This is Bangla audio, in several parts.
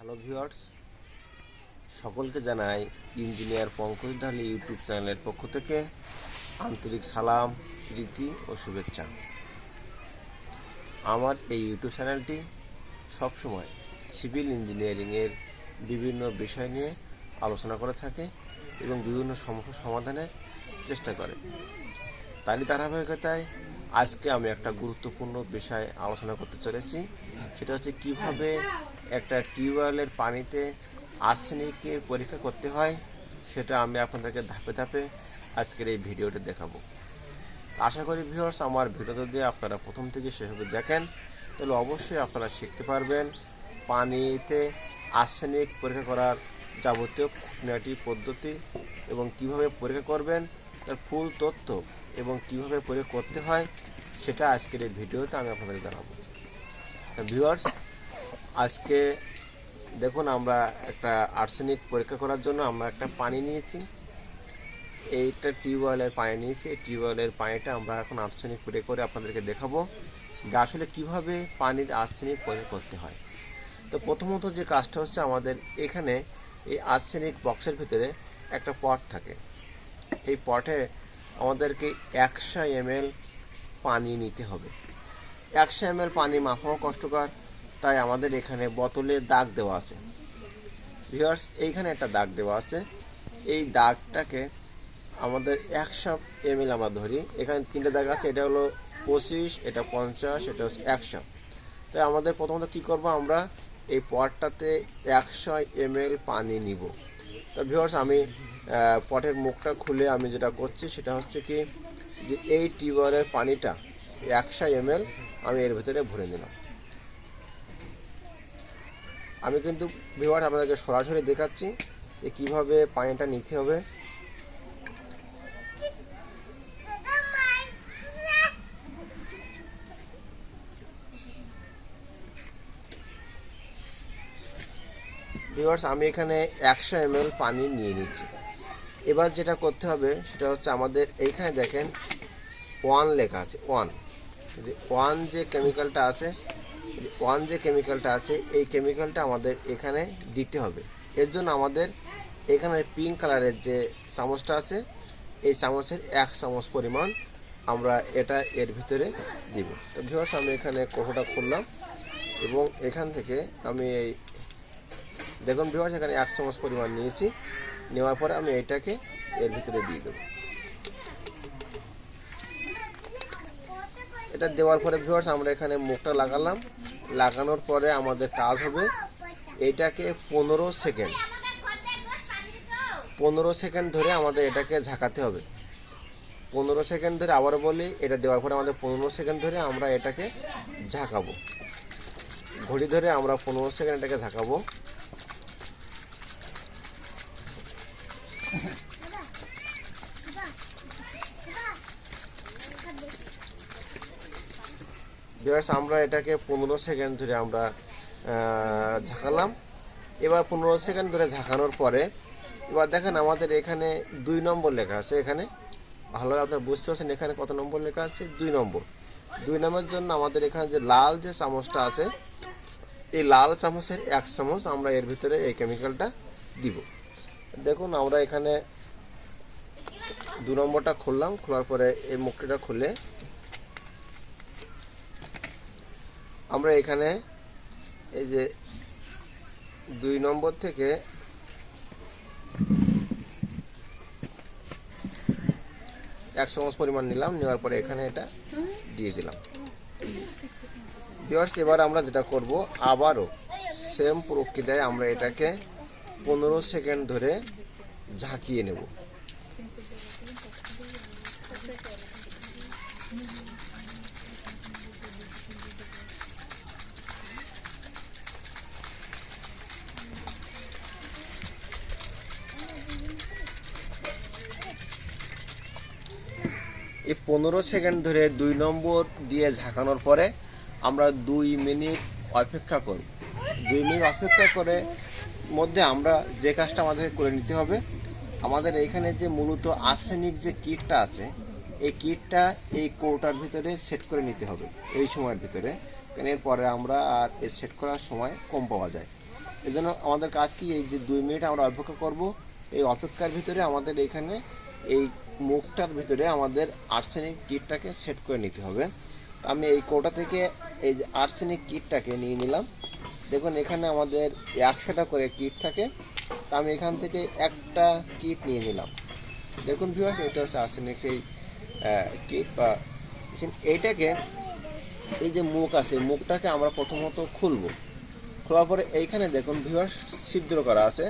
হ্যালো ভিউয়ার্স সকলকে জানাই ইঞ্জিনিয়ার পঙ্কজ ঢালি ইউটিউব চ্যানেলের পক্ষ থেকে আন্তরিক সালাম, প্রীতি ও শুভেচ্ছা। আমার এই ইউটিউব চ্যানেলটি সবসময় সিভিল ইঞ্জিনিয়ারিংয়ের বিভিন্ন বিষয় নিয়ে আলোচনা করে থাকে এবং বিভিন্ন সমস্যা সমাধানের চেষ্টা করে। তারই ধারাবাহিকতায় আজকে আমি একটা গুরুত্বপূর্ণ বিষয় আলোচনা করতে চলেছি। সেটা হচ্ছে কীভাবে একটা টিউবওয়েলের পানিতে আর্সেনিকের পরীক্ষা করতে হয়, সেটা আমি আপনাদেরকে ধাপে ধাপে আজকের এই ভিডিওতে দেখাবো। আশা করি ভিউয়ার্স আমার ভিডিও যদি আপনারা প্রথম থেকে অবধি দেখেন, তাহলে অবশ্যই আপনারা শিখতে পারবেন পানিতে আর্সেনিক পরীক্ষা করার যাবতীয় খুঁটিনাটি পদ্ধতি এবং কীভাবে পরীক্ষা করবেন, তার ফুল তথ্য এবং কীভাবে পরীক্ষা করতে হয় সেটা আজকের এই ভিডিওতে আমি আপনাদের জানাব। ভিউয়ার্স আজকে দেখুন আমরা একটা আর্সেনিক পরীক্ষা করার জন্য আমরা একটা পানি নিয়েছি। এইটা টিউবওয়েলের পানি নিয়েছি। এই টিউবওয়েলের পানিটা আমরা এখন আর্সেনিক পরীক্ষা করে আপনাদেরকে দেখাবো যে আসলে কীভাবে পানির আর্সেনিক পরীক্ষা করতে হয়। তো প্রথমত যে কাজটা হচ্ছে আমাদের এখানে এই আর্সেনিক বক্সের ভিতরে একটা পট থাকে। এই পটে আমাদেরকে একশো এমএল পানি নিতে হবে। একশো এমএল পানি মাপাও কষ্টকর, তাই আমাদের এখানে বোতলে দাগ দেওয়া আছে। ভিউয়ার্স এইখানে একটা দাগ দেওয়া আছে। এই দাগটাকে আমাদের একশো এমএল আমরা ধরি। এখানে তিনটে দাগ আছে, এটা হলো পঁচিশ, এটা পঞ্চাশ, এটা হচ্ছে একশো। তাই আমাদের প্রথমত কি করব আমরা? এই পটটাতে একশো এমএল পানি নিব। তো ভিউয়ার্স আমি পটের মুখটা খুলে আমি যেটা করছি সেটা হচ্ছে কি যে এই টিউবওয়েলের পানিটা একশো এমএল আমি এর ভেতরে ভরে নিলাম। আমি কিন্তু ভিউয়ার্স আপনাদেরকে সরাসরি দেখাচ্ছি যে কীভাবে পানিটা নিতে হবে। ভিউয়ার্স আমি এখানে একশো এমএল পানি নিয়ে নিচ্ছি। এবার যেটা করতে হবে, সেটা হচ্ছে আমাদের এইখানে দেখেন ওয়ান লেখা আছে ওয়ান যে ওয়ান যে কেমিক্যালটা আছে ওয়ান যে কেমিক্যালটা আছে, এই কেমিক্যালটা আমাদের এখানে দিতে হবে। এর জন্য আমাদের এখানে পিঙ্ক কালারের যে চামচটা আছে, এই চামচের এক চামচ পরিমাণ আমরা এটা এর ভিতরে দিব। তো ভিউয়ার্স আমি এখানে কোটোটা খুললাম এবং এখান থেকে আমি এই দেখুন ভিউয়ার্স এখানে এক চামচ পরিমাণ নিয়েছি। নেওয়ার পরে আমি এটাকে এর ভিতরে দিয়ে দেবো। এটা দেওয়ার পরে ভিউয়ার্স আমরা এখানে মুখটা লাগালাম। লাগানোর পরে আমাদের কাজ হবে এটাকে পনেরো সেকেন্ড। পনেরো সেকেন্ড ধরে আমাদের এটাকে ঝাঁকাতে হবে। পনেরো সেকেন্ড ধরে আবার বলি, এটা দেওয়ার পরে আমাদের পনেরো সেকেন্ড ধরে আমরা এটাকে ঝাঁকাবো। ঘড়ি ধরে আমরা পনেরো সেকেন্ড এটাকে ঝাঁকাবো। ভিউয়ার্স আমরা এটাকে পনেরো সেকেন্ড ধরে আমরা ঝাঁকালাম। এবার পনেরো সেকেন্ড ধরে ঝাঁকানোর পরে, এবার দেখেন আমাদের এখানে দুই নম্বর লেখা আছে এখানে। ভালো আপনার বুঝতে পারছেন এখানে কত নম্বর লেখা আছে? দুই নম্বর। দুই নম্বরের জন্য আমাদের এখানে যে লাল যে চামচটা আছে, এই লাল চামচের এক চামচ আমরা এর ভিতরে এই কেমিক্যালটা দিব। দেখুন, আমরা এখানে দু নম্বরটা খুললাম, খোলার পরে এই মুখটা খুলে আমরা এখানে এই যে দুই নম্বর থেকে এক চামচ পরিমাণ নিলাম, নেওয়ার পরে এখানে এটা দিয়ে দিলাম। এবার আমরা যেটা করব, আবারও সেম প্রক্রিয়ায় আমরা এটাকে পনেরো সেকেন্ড ধরে ঝাঁকিয়ে নেব। এই পনেরো সেকেন্ড ধরে দুই নম্বর দিয়ে ঝাঁকানোর পরে আমরা দুই মিনিট অপেক্ষা করব। দুই মিনিট অপেক্ষা করে মধ্যে আমরা যে কাজটা আমাদের করে নিতে হবে, আমাদের এখানে যে মূলত আর্সেনিক যে কিটটা আছে, এই কিটটা এই কোটার ভিতরে সেট করে নিতে হবে, এই সময়ের ভিতরে। কারণ এরপরে আমরা আর এই সেট করার সময় কম পাওয়া যায়। এই জন্য আমাদের কাজ কি, এই যে দুই মিনিট আমরা অপেক্ষা করব, এই অপেক্ষার ভিতরে আমাদের এখানে এই মুখটার ভিতরে আমাদের আর্সেনিক কিটটাকে সেট করে নিতে হবে। আমি এই কোটা থেকে এই যে আর্সেনিক কিটটাকে নিয়ে নিলাম। দেখুন, এখানে আমাদের একশোটা করে কিট থাকে। তো আমি এখান থেকে একটা কিট নিয়ে নিলাম। দেখুন ভিউয়ার্স এটা হচ্ছে আর্সেনিক সেই কিট বা এইটাকে এই যে মুখ আছে মুখটাকে আমরা প্রথমত খুলবো। খোলার পরে এইখানে দেখুন ভিউয়ার্স ছিদ্র করা আছে।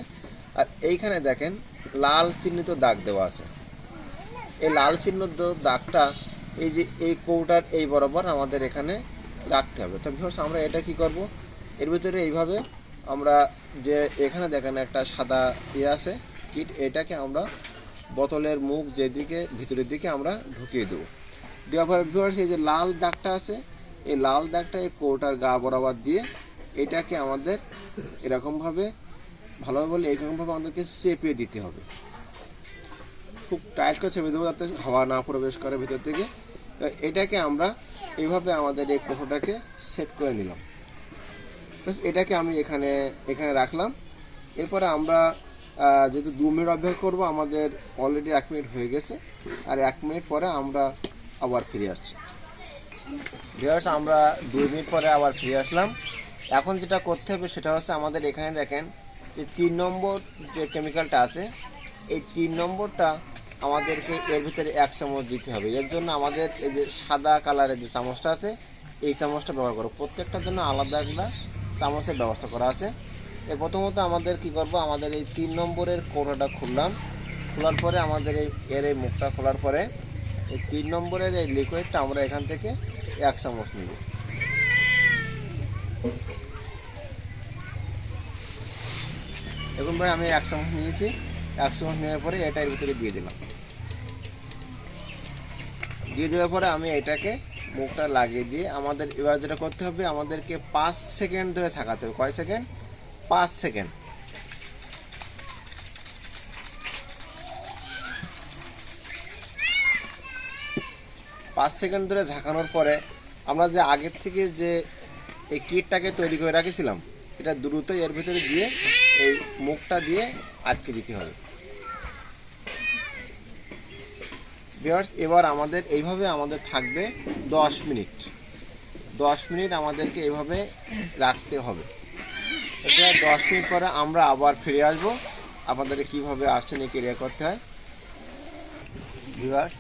আর এইখানে দেখেন, লাল চিহ্নিত দাগ দেওয়া আছে। এই লাল চিহ্নিত দাগটা, এই যে এই কৌটার এই বরাবর আমাদের এখানে রাখতে হবে। তো ভিউয়ার্স আমরা এটা কি করব? এর ভিতরে এইভাবে আমরা যে এখানে দেখেন একটা সাদা ইয়ে আছে, কিট, এটাকে আমরা বোতলের মুখ যেদিকে, ভিতরের দিকে আমরা ঢুকিয়ে দেবো। দেওয়ার পরে এই যে লাল দাগটা আছে, এই লাল দাগটা এই কোটার গা বরাবর দিয়ে এটাকে আমাদের এরকমভাবে, ভালোভাবে বলে এরকমভাবে আমাদেরকে চেপে দিতে হবে। খুব টাইট করে চেপে দেবো যাতে হাওয়া না প্রবেশ করে ভিতর থেকে। তো এটাকে আমরা এইভাবে আমাদের এই কোটোটাকে সেট করে নিলাম। এটাকে আমি এখানে এখানে রাখলাম। এরপরে আমরা যেহেতু দু মিনিট অপেক্ষা করব, আমাদের অলরেডি এক মিনিট হয়ে গেছে। আর এক মিনিট পরে আমরা আবার ফিরে আসছি। ভিউয়ার্স আমরা দুই মিনিট পরে আবার ফিরে আসলাম। এখন যেটা করতে হবে, সেটা হচ্ছে আমাদের এখানে দেখেন, যে তিন নম্বর যে কেমিক্যালটা আছে, এই তিন নম্বরটা আমাদেরকে এর ভিতরে এক চামচ দিতে হবে। এর জন্য আমাদের এই যে সাদা কালারের যে চামচটা আছে, এই চামচটা ব্যবহার করো প্রত্যেকটার জন্য আলাদা একটা চামচের ব্যবস্থা করা আছে। এর প্রথমত আমাদের কি করব, আমাদের এই তিন নম্বরের কৌটাটা খুললাম। খোলার পরে আমাদের এই, এর এই মুখটা খোলার পরে এই তিন নম্বরের এই লিকুইডটা আমরা এখান থেকে এক চামচ নিব। এখন ভাই, আমি এক চামচ নিয়েছি। এক চামচ নেওয়ার পরে এটা এর ভিতরে দিয়ে দিলাম। দিয়ে দেওয়ার পরে আমি এটাকে মুখটা লাগিয়ে দিয়ে আমাদের এবার যেটা করতে হবে, আমাদেরকে পাঁচ সেকেন্ড ধরে থাকাতে হবে। কয় সেকেন্ড? পাঁচ সেকেন্ড। পাঁচ সেকেন্ড ধরে ঝাঁকানোর পরে আমরা যে আগের থেকে যে এই কিটটাকে তৈরি করে রাখেছিলাম, এটা দ্রুত এর ভিতরে দিয়ে এই মুখটা দিয়ে আটকে দিতে হবে। ভিউয়ার্স, এবার আমাদের এইভাবে আমাদের থাকবে দশ মিনিট। দশ মিনিট আমাদেরকে এইভাবে রাখতে হবে। এটা দশ মিনিট পরে আমরা আবার ফিরে আসব। আপনাদেরকে কীভাবে আর্সেনিক এরিয়া করতে হয়। ভিউয়ার্স,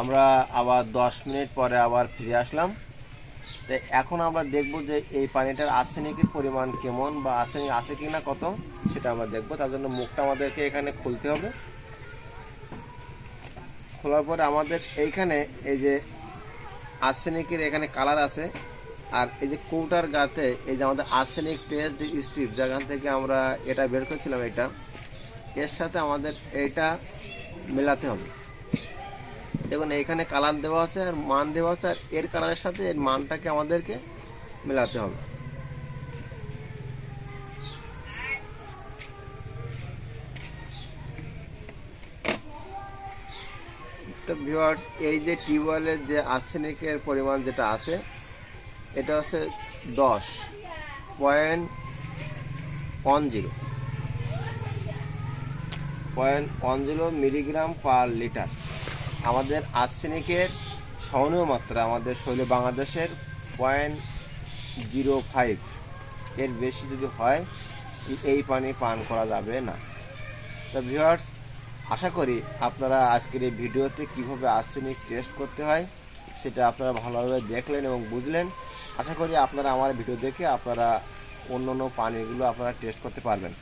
আমরা আবার দশ মিনিট পরে আবার ফিরে আসলাম। তো এখন আমরা দেখব যে এই পানিটার আর্সেনিকের পরিমাণ কেমন বা আর্সেনিক আছে কি না কত, সেটা আমরা দেখব। তার জন্য মুখটা আমাদেরকে এখানে খুলতে হবে। খোলার পরে আমাদের এইখানে এই যে আর্সেনিকের এখানে কালার আছে, আর এই যে কৌটার গাতে এই যে আমাদের আর্সেনিক টেস্ট স্ট্রিপ যেখান থেকে আমরা এটা বের করেছিলাম এটা, এর সাথে আমাদের এটা মেলাতে হবে। দেখুন, এইখানে কালার দেওয়া আছে আর মান দেওয়া আছে, আর এর কালারের সাথে এর মানটাকে আমাদেরকে মেলাতে হবে। তো ভিউয়ার্স এই যে টিউবওয়েলের যে আর্সেনিকের পরিমাণ যেটা আছে, এটা হচ্ছে দশ point one zero point one zero milligram per litre আমাদের আর্সেনিকের সহনীয় মাত্রা আমাদের শৈল বাংলাদেশের পয়েন্ট জিরো ফাইভ এর বেশি যদি হয়, এই পানি পান করা যাবে না। তো ভিউয়ার্স আশা করি আপনারা আজকের এই ভিডিওতে কীভাবে আর্সেনিক টেস্ট করতে হয় সেটা আপনারা ভালোভাবে দেখলেন এবং বুঝলেন। আশা করি আপনারা আমার ভিডিও দেখে আপনারা অন্য অন্য পানিগুলো আপনারা টেস্ট করতে পারবেন।